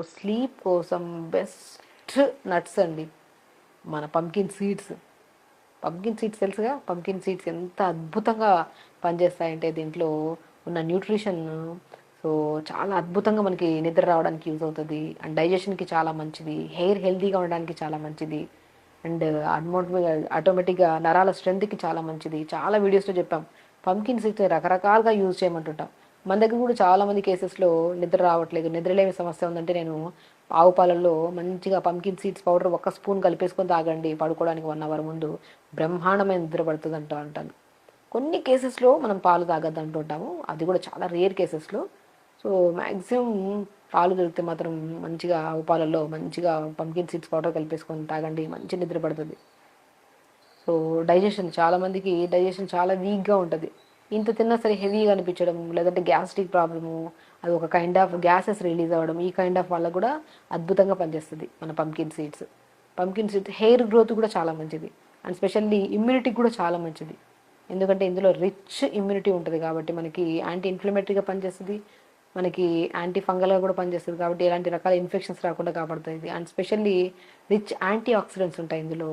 Sleep కోసం best nuts అండి. మన పంకిన్ సీడ్స్. పంకిన్ సీడ్స్ తెలుసుగా? పంకిన్ సీడ్స్ ఎంత అద్భుతంగా పనిచేస్తాయంటే దీంట్లో ఉన్న న్యూట్రిషన్. సో చాలా అద్భుతంగా మనకి నిద్ర రావడానికి యూజ్ అవుతుంది. అండ్ డైజెషన్కి చాలా మంచిది. హెయిర్ హెల్తీగా ఉండడానికి చాలా మంచిది. అండ్ ఆటోమేటిక్గా నరాల స్ట్రెంత్కి చాలా మంచిది. చాలా వీడియోస్లో చెప్పాం. పంకిన్ సీడ్స్ రకరకాలుగా యూజ్ చేయమంటుంటాం. మన దగ్గర కూడా చాలా మంది కేసెస్లో నిద్ర రావట్లేదు. నిద్రలేమి సమస్య ఉందంటే నేను ఆవు పాలల్లో మంచిగా పంకిన్ సీడ్స్ పౌడర్ ఒక్క స్పూన్ కలిపేసుకొని తాగండి. పడుకోవడానికి వన్ అవర్ ముందు బ్రహ్మాండమైన నిద్ర పడుతుంది అంటూ అంటాను. కొన్ని కేసెస్లో మనం పాలు తాగద్దు అంటుంటాము అది కూడా చాలా రేర్ కేసెస్లో సో మ్యాక్సిమం పాలు దొరికితే మాత్రం మంచిగా ఆవు పాలల్లో మంచిగా పంకిన్ సీడ్స్ పౌడర్ కలిపేసుకొని తాగండి. మంచి నిద్ర పడుతుంది. సో డైజెషన్ చాలామందికి డైజెషన్ చాలా వీక్గా ఉంటుంది. ఇంత తిన్నా సరే హెవీగా అనిపించడం లేదంటే గ్యాస్ట్రిక్ ప్రాబ్లము అది ఒక కైండ్ ఆఫ్ గ్యాసెస్ రిలీజ్ అవ్వడం ఈ కైండ్ ఆఫ్ వల్ల కూడా అద్భుతంగా పనిచేస్తుంది మన pumpkin seeds pumpkin seeds hair growth కూడా చాలా మంచిది. అండ్ స్పెషల్లీ ఇమ్యూనిటీ కూడా చాలా మంచిది. ఎందుకంటే ఇందులో రిచ్ ఇమ్యూనిటీ ఉంటుంది కాబట్టి మనకి యాంటీ ఇన్ఫ్లమేటరీగా పనిచేస్తుంది. మనకి యాంటీ ఫంగల్గా కూడా పనిచేస్తుంది కాబట్టి ఎలాంటి రకాల ఇన్ఫెక్షన్స్ రాకుండా కాపాడుతుంది. And specially rich antioxidants ఉంటాయి ఇందులో.